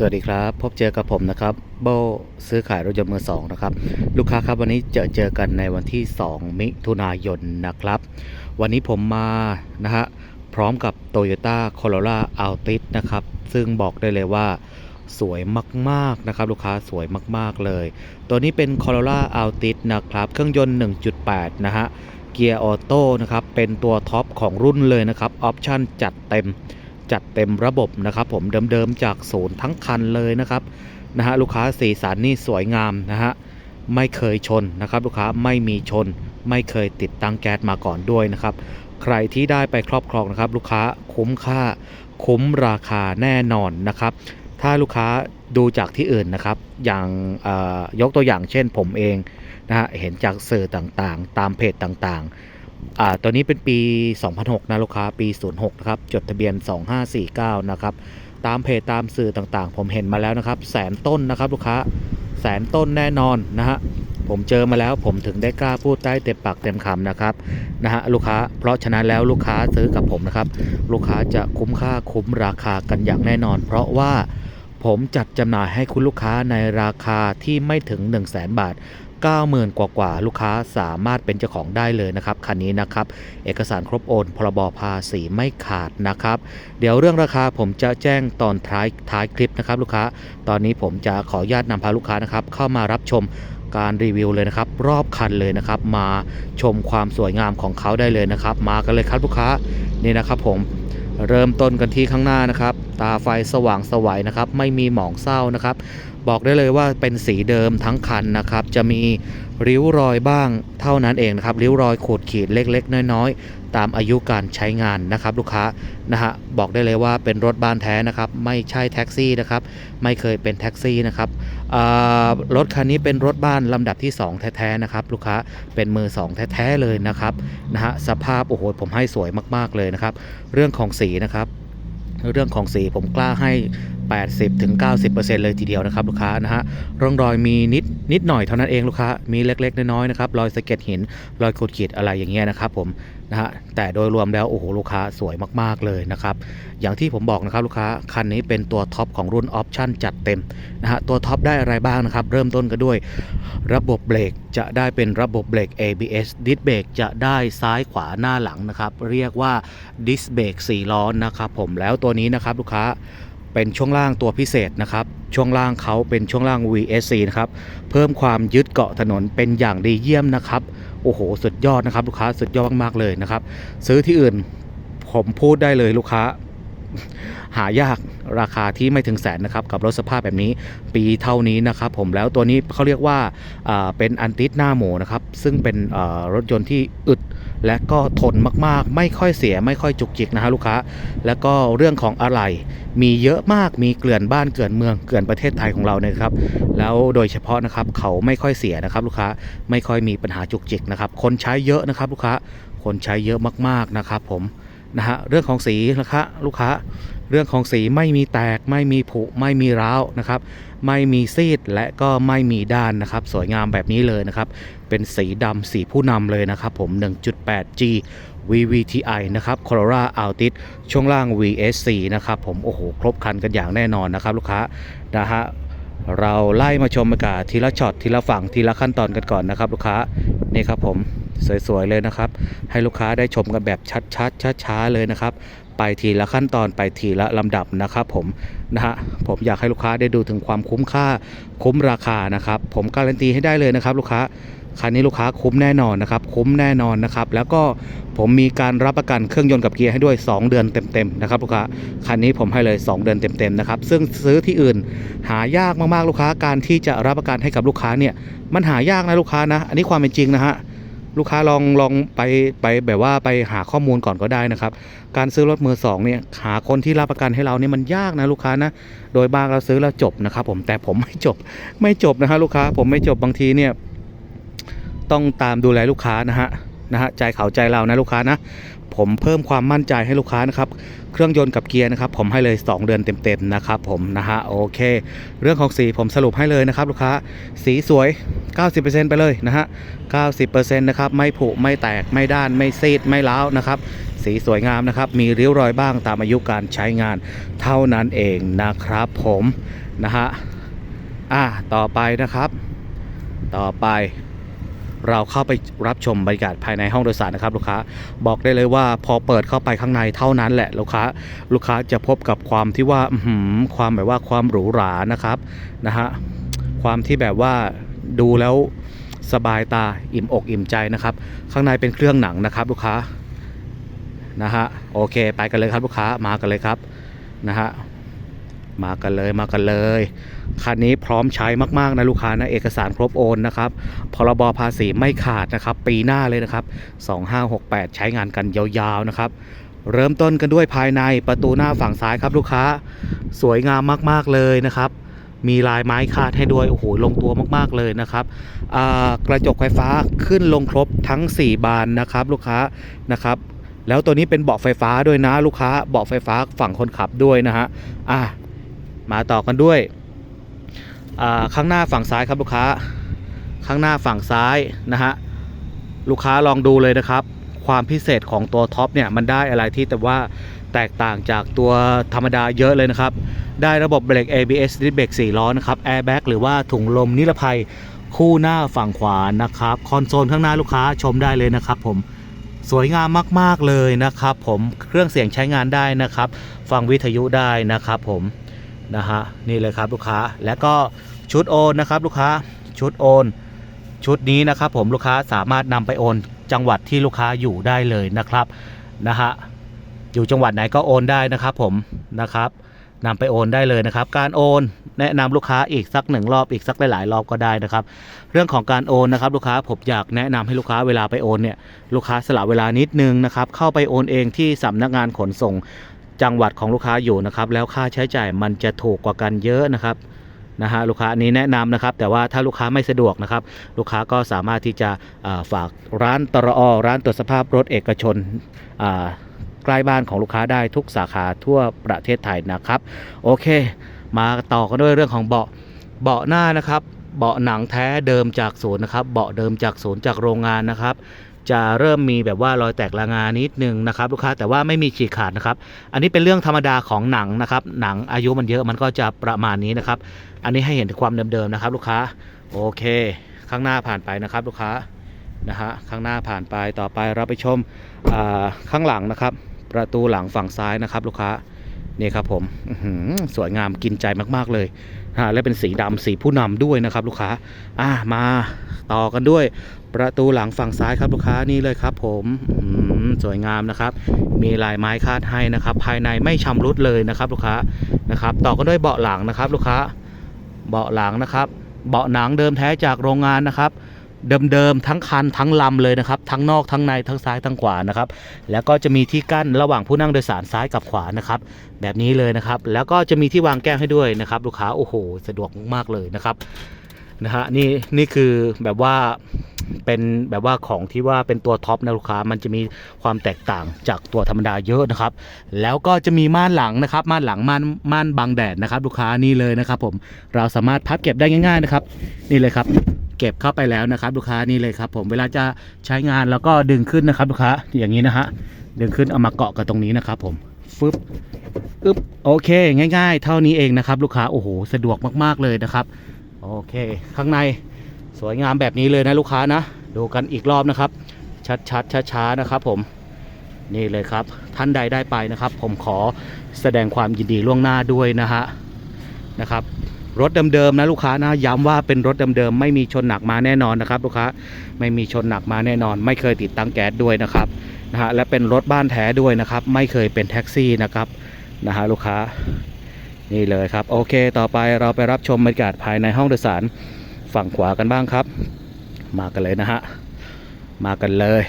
สวัสดีครับ พบเจอกับผมนะครับ โบซื้อขายรถยนต์มือสองนะครับ ลูกค้าครับวันนี้เจอเจอกันในวันที่ 2 มิถุนายนนะครับ วันนี้ผมมานะฮะพร้อมกับ Toyota Corolla Altis นะครับ ซึ่งบอกได้เลยว่าสวยมากๆนะครับ ลูกค้าสวยมากๆเลย ตัวนี้เป็น Corolla Altis นะครับ เครื่องยนต์ 1.8 นะฮะเกียร์ออโต้นะครับเป็นตัวท็อปของรุ่นเลยนะครับออปชั่นจัดเต็ม จัดเต็มระบบนะครับ ผมเดิมๆจากศูนย์ทั้งคันเลยนะครับนะฮะลูกค้าสีสันนี่สวยงามนะฮะไม่เคยชนนะครับ ลูกค้าไม่มีชน ไม่เคยติดตั้งแก๊สมาก่อนด้วยนะครับ ใครที่ได้ไปครอบครองนะครับ ลูกค้าคุ้มค่า คุ้มราคาแน่นอนนะครับ ถ้าลูกค้าดูจากที่อื่นนะครับ อย่างอ่อยกตัวอย่างเช่นผมเองนะฮะเห็นจากสื่อต่างๆ ตามเพจต่างๆ อ่าตัวนี้เป็นปี 2006 นะลูกค้าปี 06 นะครับ จดทะเบียน 2549 นะครับ ตามเพจตามสื่อต่างๆ ผมเห็นมาแล้วนะครับ แสนต้นนะครับลูกค้าแสนต้นแน่นอนนะฮะผมเจอมาแล้วผมถึงได้กล้าพูดได้เต็มปากเต็มคำนะครับนะฮะลูกค้าเพราะฉะนั้นแล้วลูกค้าซื้อกับผมนะครับ ลูกค้าจะคุ้มค่าคุ้มราคากันอย่างแน่นอน เพราะว่าผมจัดจำหน่ายให้คุณลูกค้าในราคาที่ไม่ถึง 1 0 0 0 0แบาท 90,000 กว่ากว่าๆลูกค้าสามารถเป็นเจ้าของได้เลยนะครับคันนี้นะครับ เอกสารครบโอนพรบภาษีไม่ขาดนะครับ เดี๋ยวเรื่องราคาผมจะแจ้งตอนท้ายท้ายคลิปนะครับลูกค้า ตอนนี้ผมจะขออนุญาตนำพาลูกค้านะครับเข้ามารับชมการรีวิวเลยนะครับ รอบคันเลยนะครับ มาชมความสวยงามของเขาได้เลยนะครับ มากันเลยครับลูกค้านี่นะครับผมเริ่มต้นกันที่ข้างหน้านะครับ ตาไฟสว่างสวัยนะครับ ไม่มีหมองเศร้านะครับ บอกได้เลยว่าเป็นสีเดิมทั้งคันนะครับ จะมีริ้วรอยบ้างเท่านั้นเองนะครับ ริ้วรอยขูดขีดเล็ก ๆ น้อยๆ ตามอายุการใช้งานนะครับ ลูกค้านะฮะบอกได้เลยว่าเป็นรถบ้านแท้นะครับ ไม่ใช่แท็กซี่นะครับ ไม่เคยเป็นแท็กซี่นะครับรถคันนี้เป็นรถบ้านลำดับที่ 2 แท้ๆนะครับ ลูกค้าเป็นมือ 2 แท้ๆเลยนะครับนะฮะสภาพโอ้โหผมให้สวยมากๆเลยนะครับ เรื่องของสีนะครับเรื่องของสีผมกล้าให้ 80ถึง90%เลยทีเดียวนะครับลูกค้านะฮะร่องรอยมีนิดนิดหน่อยเท่านั้นเองลูกค้ามีเล็ก ๆ น้อยๆนะครับรอยสะเก็ดหินรอยขูดขีดอะไรอย่างเงี้ยนะครับผมนะฮะแต่โดยรวมแล้วโอ้โหลูกค้าสวยมากๆเลยนะครับอย่างที่ผมบอกนะครับลูกค้าคันนี้เป็นตัวท็อปของรุ่นออปชั่นจัดเต็มนะฮะตัวท็อปได้อะไรบ้างนะครับเริ่มต้นกันด้วย ระบบเบรกจะได้เป็นระบบเบรก ABS ดิสเบรกจะได้ซ้ายขวาหน้าหลังนะครับเรียกว่าดิสเบรก4ล้อนะครับผมแล้วตัวนี้นะครับลูกค้า เป็นช่วงล่างตัวพิเศษนะครับ ช่วงล่างเขาเป็นช่วงล่าง VSC นะครับ เพิ่มความยึดเกาะถนนเป็นอย่างดีเยี่ยมนะครับ โอ้โห สุดยอดนะครับ ลูกค้าสุดยอดมากๆเลยนะครับ ซื้อที่อื่นผมพูดได้เลยลูกค้า หายาก ราคาที่ไม่ถึงแสนนะครับกับรถสภาพแบบนี้ปีเท่านี้นะครับผมแล้วตัวนี้เขาเรียกว่าเป็นอันติสหน้าหมูนะครับซึ่งเป็นรถยนต์ที่อึดและก็ทนมากๆ ไม่ค่อยเสียไม่ค่อยจุกจิกนะฮะลูกค้า แล้วก็เรื่องของอะไหล่มีเยอะมากมีเกลื่อนบ้านเกลื่อนเมืองเกลื่อนประเทศไทยของเราเนี่ยครับแล้วโดยเฉพาะนะครับเขาไม่ค่อยเสียนะครับลูกค้าไม่ค่อยมีปัญหาจุกจิกนะครับคนใช้เยอะนะครับลูกค้าคนใช้เยอะมากๆนะครับผมนะฮะเรื่องของสีนะคะลูกค้า เรื่องของสีไม่มีแตก ไม่มีผุไม่มีร้าวนะครับไม่มีซีดและก็ไม่มีด้านนะครับ สวยงามแบบนี้เลยนะครับ เป็นสีดำสีผู้นำเลยนะครับผม 1.8G VVTi นะครับ Corolla Altis ช่วงล่าง VSC นะครับผม โอ้โห ครบครันกันอย่างแน่นอนนะครับ ลูกค้านะฮะเราไล่มาชมบรรยากาศทีละช็อตทีละฝั่งทีละขั้นตอนกันก่อนนะครับ ลูกค้านี่ครับผม สวยๆเลยนะครับ ให้ลูกค้าได้ชมกันแบบชัดๆช้าๆเลยนะครับ ไปทีละขั้นตอนไปทีละลำดับนะครับ ผมนะฮะผมอยากให้ลูกค้าได้ดูถึงความคุ้มค่าคุ้มราคานะครับ ผมการันตีให้ได้เลยนะครับ ลูกค้าคันนี้ลูกค้าคุ้มแน่นอนนะครับ คุ้มแน่นอนนะครับ แล้วก็ผมมีการรับประกันเครื่องยนต์กับเกียร์ให้ด้วย 2 เดือนเต็มๆนะครับลูกค้าคันนี้ผมให้เลย 2 เดือนเต็มๆนะครับซึ่งซื้อที่อื่นหายากมากๆลูกค้าการที่จะรับประกันให้กับลูกค้าเนี่ยมันหายากนะลูกค้านะ อันนี้ความเป็นจริงนะฮะ ลูกค้าลองลองไปไปแบบว่าไปหาข้อมูลก่อนก็ได้นะครับ การซื้อรถมือสองเนี่ยหาคนที่รับประกันให้เราเนี่ยมันยากนะลูกค้านะโดยบางเราซื้อแล้วจบนะครับ ผมแต่ผมไม่จบไม่จบนะฮะลูกค้าผมไม่จบบางทีเนี่ยต้องตามดูแลลูกค้านะฮะนะฮะใจเขาใจเรานะลูกค้านะ ผมเพิ่มความมั่นใจให้ลูกค้านะครับ เครื่องยนต์กับเกียร์นะครับ ผมให้เลย 2 เดือนเต็มๆนะครับผมนะฮะโอเค เรื่องของสีผมสรุปให้เลยนะครับ ลูกค้าสีสวย 90%ไปเลยนะฮะ 90%นะครับไม่ผุไม่แตกไม่ด้านไม่ซีดไม่ร้าวนะครับสีสีสวยงามนะครับ มีริ้วรอยบ้างตามอายุการใช้งานเท่านั้นเองนะครับผมนะฮะอะต่อไปนะครับ ต่อไป เราเข้าไปรับชมบรรยากาศภายในห้องโดยสารนะครับลูกค้าบอกได้เลยว่าพอเปิดเข้าไปข้างในเท่านั้นแหละลูกค้าลูกค้าจะพบกับความที่ว่าความแบบว่าความหรูหรานะครับนะฮะความที่แบบว่าดูแล้วสบายตาอิ่มอกอิ่มใจนะครับ ข้างในเป็นเครื่องหนังนะครับลูกค้านะฮะโอเค ไปกันเลยครับลูกค้ามากันเลยครับนะฮะ มากันเลยมากันเลยคันนี้พร้อมใช้มากๆนะลูกค้านะเอกสารครบโอนนะครับพรบภาษีไม่ขาดนะครับ ปีหน้าเลยนะครับ 2568 ใช้งานกันยาวๆนะครับเริ่มต้นกันด้วยภายในประตูหน้าฝั่งซ้ายครับลูกค้า สวยงามมากๆเลยนะครับมีลายไม้คาดให้ด้วย โอ้โห ลงตัวมากๆเลยนะครับ กระจกไฟฟ้าขึ้นลงครบทั้ง 4 บานนะครับ ลูกค้านะครับ แล้วตัวนี้เป็นเบาะไฟฟ้าด้วยนะลูกค้า เบาะไฟฟ้าฝั่งคนขับด้วยนะฮะ อะ มาต่อกันด้วยข้างหน้าฝั่งซ้ายครับลูกค้า ข้างหน้าฝั่งซ้ายนะฮะลูกค้าลองดูเลยนะครับ ความพิเศษของตัวท็อปเนี่ยมันได้อะไรที่แต่ว่าแตกต่างจากตัวธรรมดาเยอะเลยนะครับ ได้ระบบเบรก ABS ดิสเบรก4ล้อนะครับแอร์แบ็กหรือว่าถุงลมนิรภัยคู่หน้าฝั่งขวานะครับ คอนโซลข้างหน้าลูกค้าชมได้เลยนะครับผมสวยงามมาก ๆ เลยนะครับผมเครื่องเสียงใช้งานได้นะครับ ฟังวิทยุได้นะครับผม นะฮะนี่เลยครับลูกค้าแล้วก็ชุดโอนนะครับลูกค้าชุดโอน ชุดนี้นะครับผมลูกค้าสามารถนำไปโอนจังหวัดที่ลูกค้าอยู่ได้เลยนะครับนะฮะอยู่จังหวัดไหนก็โอนได้นะครับผมนะครับนำไปโอนได้เลยนะครับ การโอนแนะนำลูกค้าอีกสักหนึ่งรอบอีกสักหลายๆรอบก็ได้นะครับ เรื่องของการโอนนะครับ ลูกค้าผมอยากแนะนำให้ลูกค้าเวลาไปโอนเนี่ยลูกค้าสละเวลานิดนึงนะครับเข้าไปโอนเองที่สำนักงานขนส่ง จังหวัดของลูกค้าอยู่นะครับ แล้วค่าใช้จ่ายมันจะถูกกว่ากันเยอะนะครับนะฮะลูกค้านี้แนะนำนะครับ แต่ว่าถ้าลูกค้าไม่สะดวกนะครับ ลูกค้าก็สามารถที่จะฝากร้านตรอร้านตรวจสภาพรถเอกชนใกล้บ้านของลูกค้าได้ทุกสาขาทั่วประเทศไทยนะครับ โอเค มาต่อกันด้วยเรื่องของเบาะเบาะหน้านะครับ เบาะหนังแท้เดิมจากศูนย์นะครับ เบาะเดิมจากศูนย์จากโรงงานนะครับ จะเริ่มมีแบบว่ารอยแตกลางานิดนึงนะครับ ลูกค้าแต่ว่าไม่มีฉีกขาดนะครับ อันนี้เป็นเรื่องธรรมดาของหนังนะครับ หนังอายุมันเยอะมันก็จะประมาณนี้นะครับ อันนี้ให้เห็นความเดิมๆนะครับ ลูกค้าโอเค ข้างหน้าผ่านไปนะครับ ลูกค้านะฮะข้างหน้าผ่านไปต่อไปเราไปชมข้างหลังนะครับ ประตูหลังฝั่งซ้ายนะครับ ลูกค้านี่ครับผมสวยงามกินใจมากๆเลยฮะและเป็นสีดำสีผู้นำด้วยนะครับ ลูกค้าอ่ามาต่อกันด้วย ประตูหลังฝั่งซ้ายครับลูกค้านี่เลยครับ ผมสวยงามนะครับ มีลายไม้คาดให้นะครับ ภายในไม่ชำรุดเลยนะครับลูกค้านะครับ ต่อกันด้วยเบาะหลังนะครับ ลูกค้าเบาะหลังนะครับ เบาะหนังเดิมแท้จากโรงงานนะครับเดิมๆทั้งคันทั้งลำเลยนะครับทั้งนอกทั้งในทั้งซ้ายทั้งขวานะครับแล้วก็จะมีที่กั้นระหว่างผู้นั่งโดยสารซ้ายกับขวานะครับแบบนี้เลยนะครับ แล้วก็จะมีที่วางแก้วให้ด้วยนะครับ ลูกค้าโอ้โห สะดวกมากๆเลยนะครับ นะฮะนี่นี่คือแบบว่าเป็นแบบว่าของที่ว่าเป็นตัวท็อปนะลูกค้ามันจะมีความแตกต่างจากตัวธรรมดาเยอะนะครับ แล้วก็จะมีม่านหลังนะครับ ม่านหลังม่านม่านบังแดดนะครับ ลูกค้านี่เลยนะครับ ผมเราสามารถพับเก็บได้ง่ายๆนะครับ นี่เลยครับ เก็บเข้าไปแล้วนะครับ ลูกค้านี่เลยครับ ผมเวลาจะใช้งานแล้วก็ดึงขึ้นนะครับ ลูกค้าอย่างนี้นะฮะดึงขึ้นเอามาเกาะกับตรงนี้นะครับ ผมฟึบอึ๊บโอเค ง่าย ๆ เท่านี้เองนะครับ ลูกค้าโอ้โหสะดวกมากๆเลยนะครับ โอเค ข้างในสวยงามแบบนี้เลยนะลูกค้านะ ดูกันอีกรอบนะครับ ชัดๆช้าๆนะครับ ผมนี่เลยครับ ท่านใดได้ไปนะครับ ผมขอแสดงความยินดีล่วงหน้าด้วยนะฮะนะครับ รถเดิมๆนะลูกค้านะย้ำว่าเป็นรถเดิมๆไม่มีชนหนักมาแน่นอนนะครับ ลูกค้าไม่มีชนหนักมาแน่นอน ไม่เคยติดตั้งแก๊สด้วยนะครับนะฮะและเป็นรถบ้านแท้ด้วยนะครับ ไม่เคยเป็นแท็กซี่นะครับนะฮะลูกค้า นี่เลยครับ โอเค ต่อไปเราไปรับชมบรรยากาศภายในห้องโดยสารฝั่งขวากันบ้างครับ มากันเลยนะฮะ มากันเลย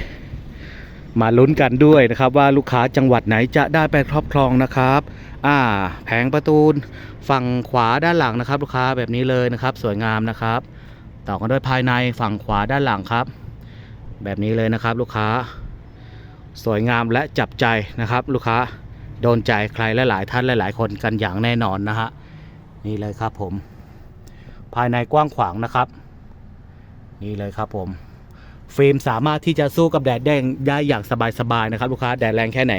มาลุ้นกันด้วยนะครับว่าลูกค้าจังหวัดไหนจะได้ไปครอบครองนะครับ อ่า แผงประตูฝั่งขวาด้านหลังนะครับ ลูกค้าแบบนี้เลยนะครับ สวยงามนะครับ ต่อกันด้วยภายในฝั่งขวาด้านหลังครับ แบบนี้เลยนะครับ ลูกค้า สวยงามและจับใจนะครับ ลูกค้า โดนใจใครหลาย ๆ ท่านหลาย ๆ คนกันอย่างแน่นอนนะฮะนี่เลยครับผม ภายในกว้างขวางนะครับ นี่เลยครับผมฟิล์มสามารถที่จะสู้กับแดดได้ได้อย่างสบาย ๆ นะครับ ลูกค้าแดดแรงแค่ไหน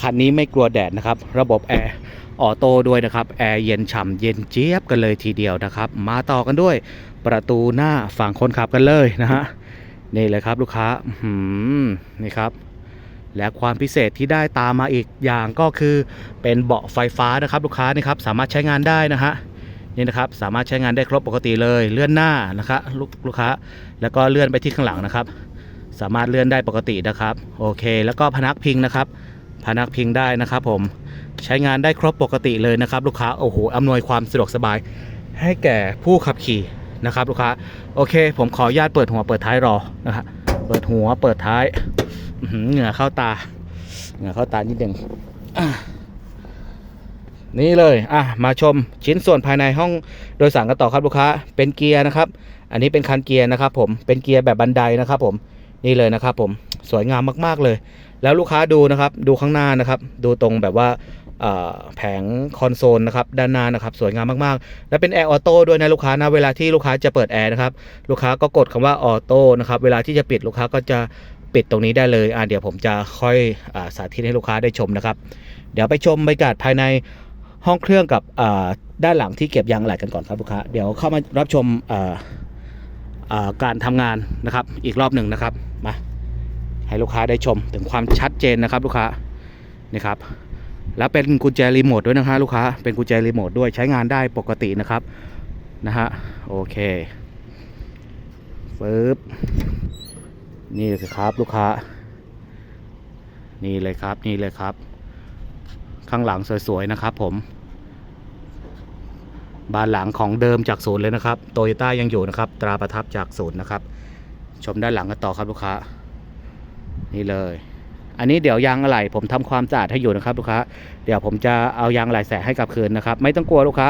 คันนี้ไม่กลัวแดดนะครับ ระบบแอร์ออโต้ด้วยนะครับแอร์เย็นฉ่ำเย็นเจี๊ยบกันเลยทีเดียวนะครับ มาต่อกันด้วยประตูหน้าฝั่งคนขับกันเลยนะฮะนี่เลยครับลูกค้าอื้อหือนี่ครับ และความพิเศษที่ได้ตามมาอีกอย่างก็คือเป็นเบาะไฟฟ้านะครับลูกค้านี่ครับสามารถใช้งานได้นะฮะนี่นะครับสามารถใช้งานได้ครบปกติเลยเลื่อนหน้านะครับลูกลูกค้า แล้วก็เลื่อนไปที่ข้างหลังนะครับ สามารถเลื่อนได้ปกตินะครับโอเค แล้วก็พนักพิงนะครับ พนักพิงได้นะครับ ผมใช้งานได้ครบปกติเลยนะครับ ลูกค้าโอ้โหอำนวยความสะดวกสบาย ให้แก่ผู้ขับขี่นะครับ ลูกค้าโอเค ผมขออนุญาตเปิดหัวเปิดท้ายรอนะฮะเปิดหัวเปิดท้าย เหงื่อเข้าตา เหงื่อเข้าตานิดหนึ่งนี่เลยอะมาชมชิ้นส่วนภายในห้องโดยสารกันต่อครับลูกค้า เป็นเกียร์นะครับ อันนี้เป็นคันเกียร์นะครับ ผมเป็นเกียร์แบบบันไดนะครับ ผมนี่เลยนะครับ ผมสวยงามมาก ๆเลย แล้วลูกค้าดูนะครับ ดูข้างหน้านะครับ ดูตรงแบบว่าแผงคอนโซลนะครับด้านหน้านะครับสวยงามมากๆ และเป็นแอร์ออโต้ด้วยนะลูกค้านะเวลาที่ลูกค้าจะเปิดแอร์นะครับลูกค้าก็กดคำว่าออโต้นะครับเวลาที่จะปิดลูกค้าก็จะ ปิดตรงนี้ได้เลยอ่าเดี๋ยวผมจะค่อยอสาธิตให้ลูกค้าได้ชมนะครับ เดี๋ยวไปชมบรรยากาศภายในห้องเครื่องกับด้านหลังที่เก็บยางไหล่กันก่อนครับลูกค้า เดี๋ยวเข้ามารับชมการทำงานนะครับ อีกรอบหนึ่งนะครับมาให้ลูกค้าได้ชมถึงความชัดเจนนะครับลูกค้านี่ครับแล้วเป็นกุญแจรีโมทด้วยนะฮะลูกค้าเป็นกุญแจรีโมทด้วยใช้งานได้ปกตินะครับนะฮะโอเคปึ๊บ นี่เลยครับลูกค้า นี่เลยครับนี่เลยครับ ข้างหลังสวยๆนะครับผมบานหลังของเดิมจากศูนย์เลยนะครับโตโยต้ายังอยู่นะครับ ตราประทับจากศูนย์นะครับ ชมด้านหลังกันต่อครับลูกค้า นี่เลย อันนี้เดี๋ยวยางอะไหล่ผมทำความสะอาดให้อยู่นะครับลูกค้า เดี๋ยวผมจะเอายางอะไหล่แสให้กลับคืนนะครับ ไม่ต้องกลัวลูกค้า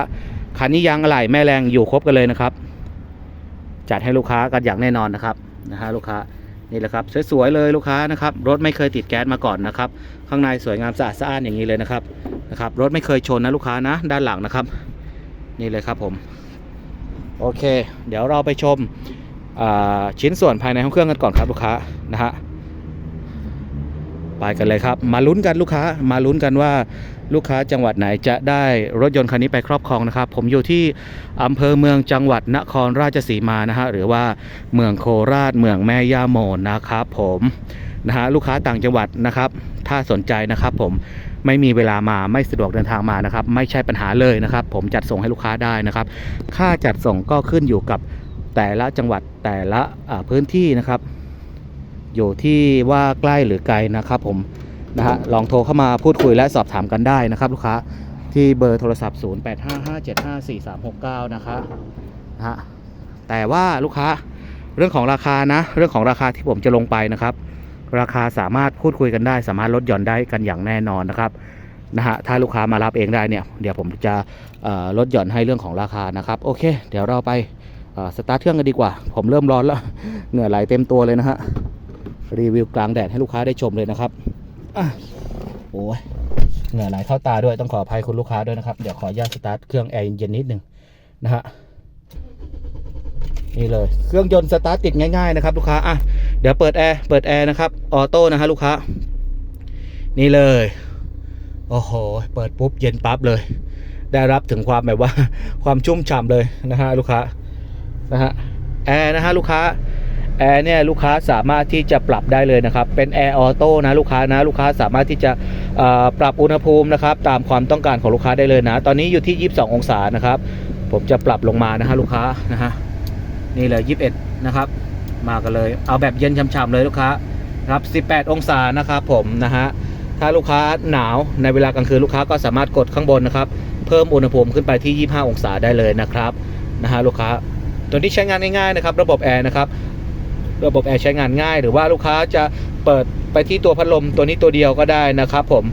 คันนี้ยางอะไหล่แม่แรงอยู่ครบกันเลยนะครับ จัดให้ลูกค้ากันอย่างแน่นอนนะครับนะฮะลูกค้า นี่แหละครับสวยๆเลยลูกค้านะครับรถไม่เคยติดแก๊สมาก่อนนะครับ ข้างในสวยงามสะอาดสะอ้านอย่างนี้เลยนะครับนะครับ รถไม่เคยชนนะลูกค้านะด้านหลังนะครับ นี่เลยครับผม โอเค เดี๋ยวเราไปชมชิ้นส่วนภายในห้องเครื่องกันก่อนครับลูกค้านะฮะไปกันเลยครับ มาลุ้นกันลูกค้า มาลุ้นกันว่า ลูกค้าจังหวัดไหนจะได้รถยนต์คันนี้ไปครอบครองนะครับ ผมอยู่ที่อำเภอเมืองจังหวัดนครราชสีมานะฮะหรือว่าเมืองโคราชเมืองแม่ย่าโมนนะครับผมนะฮะลูกค้าต่างจังหวัดนะครับ ถ้าสนใจนะครับผมไม่มีเวลามาไม่สะดวกเดินทางมานะครับ ไม่ใช่ปัญหาเลยนะครับ ผมจัดส่งให้ลูกค้าได้นะครับ ค่าจัดส่งก็ขึ้นอยู่กับแต่ละจังหวัดแต่ละพื้นที่นะครับ อยู่ที่ว่าใกล้หรือไกลนะครับผม นะฮะลองโทรเข้ามาพูดคุยและสอบถามกันได้นะครับ ลูกค้าที่เบอร์โทรศัพท์ 0855754369 นะคะนะฮะแต่ว่าลูกค้าเรื่องของราคานะ เรื่องของราคาที่ผมจะลงไปนะครับ ราคาสามารถพูดคุยกันได้ สามารถลดหย่อนได้กันอย่างแน่นอนนะครับนะฮะถ้าลูกค้ามารับเองได้เนี่ยเดี๋ยวผมจะลดหย่อนให้เรื่องของราคานะครับ โอเค เดี๋ยวเราไปสตาร์ทเครื่องกันดีกว่า ผมเริ่มร้อนแล้วเหงื่อไหลเต็มตัวเลยนะฮะรีวิวกลางแดดให้ลูกค้าได้ชมเลยนะครับ โอ้ยเหงื่อไหลเข้าตาด้วยต้องขออภัยคุณลูกค้าด้วยนะครับ เดี๋ยวขออนุญาตสตาร์ทเครื่องแอร์เย็นนิดหนึ่งนะฮะนี่เลยเครื่องยนต์สตาร์ทติดง่ายๆนะครับลูกค้าอะเดี๋ยวเปิดแอร์เปิดแอร์นะครับออโต้นะฮะลูกค้า นี่เลยโอ้โหเปิดปุ๊บเย็นปั๊บเลย ได้รับถึงความแบบว่าความชุ่มฉ่ำเลยนะฮะลูกค้านะฮะแอร์นะฮะลูกค้า แอร์เนี่ยลูกค้าสามารถที่จะปรับได้เลยนะครับ เป็นแอร์ออโต้นะลูกค้านะลูกค้าสามารถที่จะปรับอุณหภูมินะครับตามความต้องการของลูกค้าได้เลยนะ ตอนนี้อยู่ที่ 22 องศานะครับ ผมจะปรับลงมานะฮะลูกค้านะฮะนี่เลย21 นะครับ มากันเลยเอาแบบเย็นช่ำๆเลยลูกค้าครับ 18 องศานะครับผมนะฮะถ้าลูกค้าหนาวในเวลากลางคืนลูกค้าก็สามารถกดข้างบนนะครับ เพิ่มอุณหภูมิขึ้นไปที่ 25 องศาได้เลยนะครับนะฮะลูกค้าตัวนี้ใช้งานง่ายๆนะครับ ระบบแอร์นะครับ ระบบแอร์ใช้งานง่าย หรือว่าลูกค้าจะเปิดไปที่ตัวพัดลมตัวนี้ตัวเดียวก็ได้นะครับผม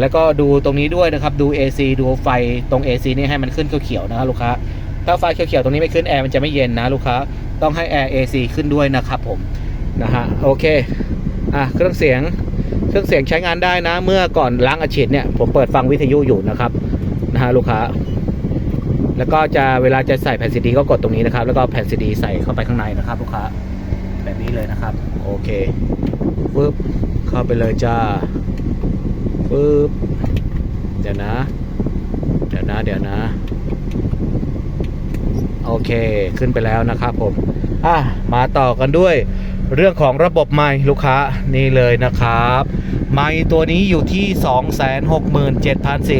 แล้วก็ดูตรงนี้ด้วยนะครับ ดู AC ดูไฟตรง AC นี่ให้มันขึ้นเขียวๆนะครับลูกค้า ถ้าไฟเขียวๆตรงนี้ไม่ขึ้นแอร์มันจะไม่เย็นนะลูกค้า ต้องให้แอร์ AC ขึ้นด้วยนะครับผม นะฮะ โอเค อะ เครื่องเสียง เครื่องเสียงใช้งานได้นะ เมื่อก่อนล้างอาชีดเนี่ย ผมเปิดฟังวิทยุอยู่นะครับ นะฮะลูกค้า แล้วก็จะเวลาจะใส่แผ่นซีดีก็กดตรงนี้นะครับ แล้วก็แผ่นซีดีใส่เข้าไปข้างในนะครับลูกค้า แบบนี้เลยนะครับ โอเคปึ๊บเข้าไปเลยจ้าปึ๊บเดี๋ยวนะ เดี๋ยวนะ เดี๋ยวนะ โอเค ขึ้นไปแล้วนะครับผม อะ มาต่อกันด้วย เรื่องของระบบไมค์ลูกค้านี่เลยนะครับ ไมค์ตัวนี้อยู่ที่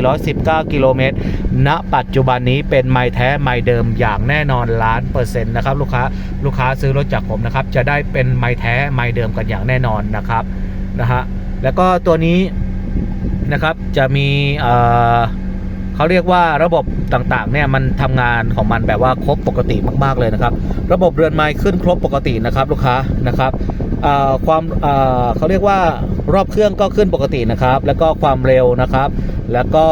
267,419 กิโลเมตร ณ ปัจจุบันนี้เป็นไมค์แท้ไมค์เดิมอย่างแน่นอนล้านเปอร์เซ็นต์นะครับลูกค้าลูกค้าซื้อรถจากผมนะครับ จะได้เป็นไมค์แท้ไมค์เดิมกันอย่างแน่นอนนะครับนะฮะแล้วก็ตัวนี้นะครับจะมีเอ่อ เขาเรียกว่าระบบต่างๆเนี่ยมันทำงานของมันแบบว่าครบปกติมากๆเลยนะครับ ระบบเรือนไม้ขึ้นครบปกตินะครับลูกค้านะครับความเขาเรียกว่ารอบเครื่องก็ขึ้นปกตินะครับ แล้วก็ความเร็วนะครับ แล้วก็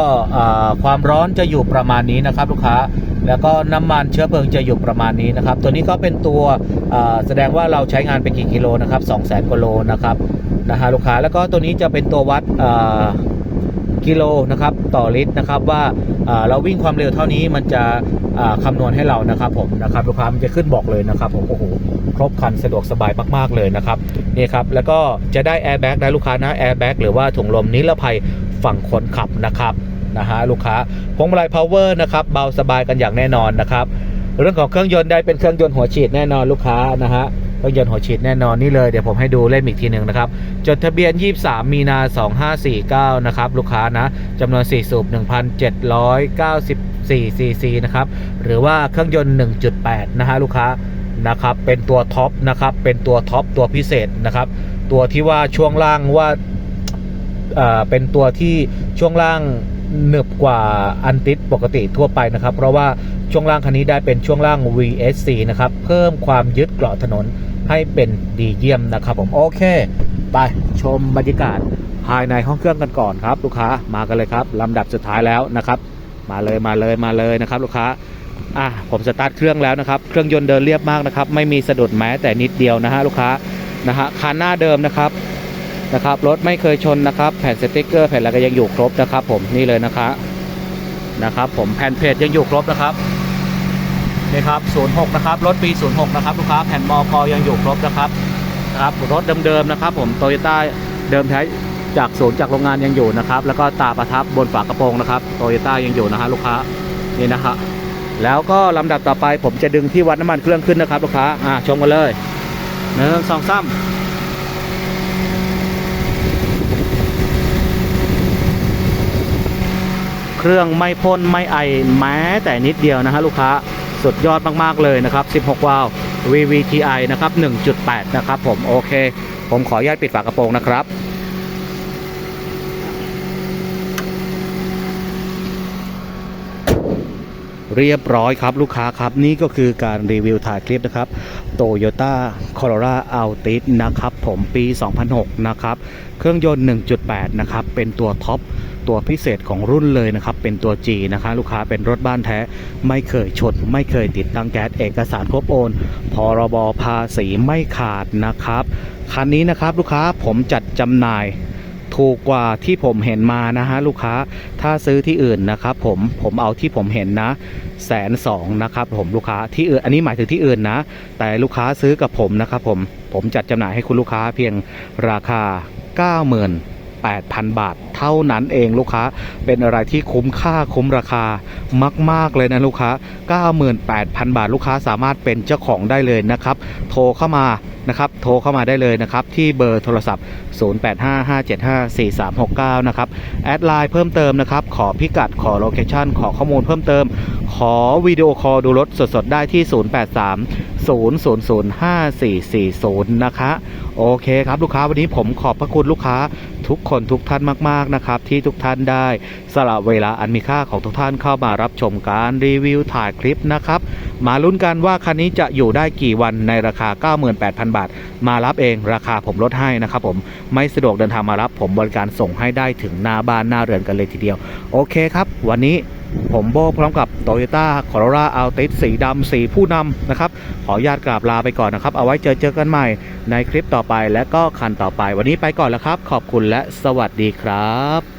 ความร้อนจะอยู่ประมาณนี้นะครับลูกค้าแล้วก็น้ำมันเชื้อเพลิงจะอยู่ประมาณนี้นะครับ ตัวนี้ก็เป็นตัวแสดงว่าเราใช้งานไปกี่กิโลนะครับ2 0 0 0 0 0กว่าโลนะครับนะฮะลูกค้าแล้วก็ตัวนี้จะเป็นตัววัด กิโลนะครับต่อลิตรนะครับว่าเราวิ่งความเร็วเท่านี้มันจะคำนวณให้เรานะครับผมนะครับลูกค้ามันจะขึ้นบอกเลยนะครับผมโอ้โหครบครันสะดวกสบายมากๆเลยนะครับนี่ครับแล้วก็จะได้แอร์แบ็กนะลูกค้านะแอร์แบ็กหรือว่าถุงลมนิรภัยฝั่งคนขับนะครับนะฮะลูกค้าพวงมาลัยพาวเวอร์นะครับเบาสบายกันอย่างแน่นอนนะครับเรื่องของเครื่องยนต์ได้เป็นเครื่องยนต์หัวฉีดแน่นอนลูกค้านะฮะ รื่องยนต์หัวฉีดแน่นอนนี่เลยเดี๋ยวผมให้ดูเล่มอีกทีหนึ่งนะครับ จดทะเบียน 23 มีนา 2549 นะครับ ลูกค้านะจำนวน 4 สูบ 1,794 ซีซีนะครับ หรือว่าเครื่องยนต์ 1.8 นะฮะลูกค้านะครับเป็นตัวท็อปนะครับเป็นตัวท็อปตัวพิเศษนะครับ ตัวที่ว่าช่วงล่างว่าเอ่อเป็นตัวที่ช่วงล่างหนึบกว่าอันติดปกติทั่วไปนะครับ เพราะว่าช่วงล่างคันนี้ได้เป็นช่วงล่าง VSC นะครับ เพิ่มความยึดเกราะถนน ให้เป็นดีเยี่ยมนะครับผมโอเค ไปชมบรรยากาศภายในห้องเครื่องกันก่อนครับ ลูกค้ามากันเลยครับลำดับสุดท้ายแล้วนะครับ มาเลยมาเลยมาเลยนะครับ ลูกค้าอะผมสตาร์ทเครื่องแล้วนะครับ เครื่องยนต์เดินเรียบมากนะครับ ไม่มีสะดุดแม้แต่นิดเดียวนะฮะลูกค้านะฮะคันหน้าเดิมนะครับนะครับรถไม่เคยชนนะครับ แผ่นสติ๊กเกอร์แผ่นอะไรก็ยังอยู่ครบนะครับ ผมนี่เลยนะคะนะครับ ผมแผ่นเพจยังอยู่ครบนะครับ นี่ครับ 06 นะครับ รถปี 06 นะครับ ลูกค้าแผ่นมอกยังอยู่ครบนะครับนะครับรถเดิมๆนะครับ ผมโตโยต้าเดิมแท้จากศูนย์จากโรงงานยังอยู่นะครับ แล้วก็ตาประทับบนฝากระโปรงนะครับโตโยต้ายังอยู่นะฮะลูกค้านี่นะฮะแล้วก็ลำดับต่อไปผมจะดึงที่วัดน้ำมันเครื่องขึ้นนะครับ ลูกค้าอ่าชมกันเลยหนึ่งสองสามเครื่องไม่พ่นไม่ไอแม้แต่นิดเดียวนะฮะลูกค้า สุดยอดมากๆเลยนะครับ 16 วาล์ว VVTi นะครับ 1.8 นะครับผมโอเค ผมขออนุญาตปิดฝากระโปรงนะครับเรียบร้อยครับลูกค้าครับ นี่ก็คือการรีวิวถ่ายคลิปนะครับ Toyota Corolla Altis นะครับ ผมปี 2006 นะครับ เครื่องยนต์ 1.8 นะครับ เป็นตัวท็อป ตัวพิเศษของรุ่นเลยนะครับ เป็นตัว G นะคะ ลูกค้าเป็นรถบ้านแท้ ไม่เคยชนไม่เคยติดตั้งแก๊สเอกสารครบโอน พรบภาษีไม่ขาดนะครับ คันนี้นะครับลูกค้าผมจัดจำหน่ายถูกกว่าที่ผมเห็นมานะฮะลูกค้าถ้าซื้อที่อื่นนะครับผมผมเอาที่ผมเห็นนะแสนสองนะครับผมลูกค้าที่อื่นอันนี้หมายถึงที่อื่นนะ แต่ลูกค้าซื้อกับผมนะครับผมผมจัดจำหน่ายให้คุณลูกค้าเพียงราคา 8,000 บาท เท่านั้นเองลูกค้า เป็นอะไรที่คุ้มค่าคุ้มราคามาก ๆ เลยนะลูกค้า 98,000 บาท ลูกค้าสามารถเป็นเจ้าของได้เลยนะครับ โทรเข้ามา นะครับโทรเข้ามาได้เลยนะครับที่เบอร์โทรศัพท์ 0855754369 นะครับแอดไลน์เพิ่มเติมนะครับขอพิกัดขอโลเคชันขอข้อมูลเพิ่มเติม ขอวิดีโอคอลดูรถสดๆ ได้ที่ 083 000 5440 นะคะ โอเคครับลูกค้าวันนี้ผมขอบพระคุณลูกค้าทุกคนทุกท่านมากๆนะครับ ที่ทุกท่านได้สละเวลาอันมีค่าของทุกท่านเข้ามารับชมการรีวิวถ่ายคลิปนะครับ มาลุ้นกันว่าคันนี้จะอยู่ได้กี่วันในราคา 98,000บาท มารับเองราคาผมลดให้นะครับผมไม่สะดวกเดินทางมารับ ผมบริการส่งให้ได้ถึงหน้าบ้านหน้าเรือนกันเลยทีเดียว โอเคครับ วันนี้ผมโบพร้อมกับ Toyota Corolla Altis สีดำสีผู้นำนะครับ ขออนุญาตกราบลาไปก่อนนะครับ เอาไว้เจอเจอกันใหม่ในคลิปต่อไปและก็คันต่อไป วันนี้ไปก่อนแล้วครับ ขอบคุณและสวัสดีครับ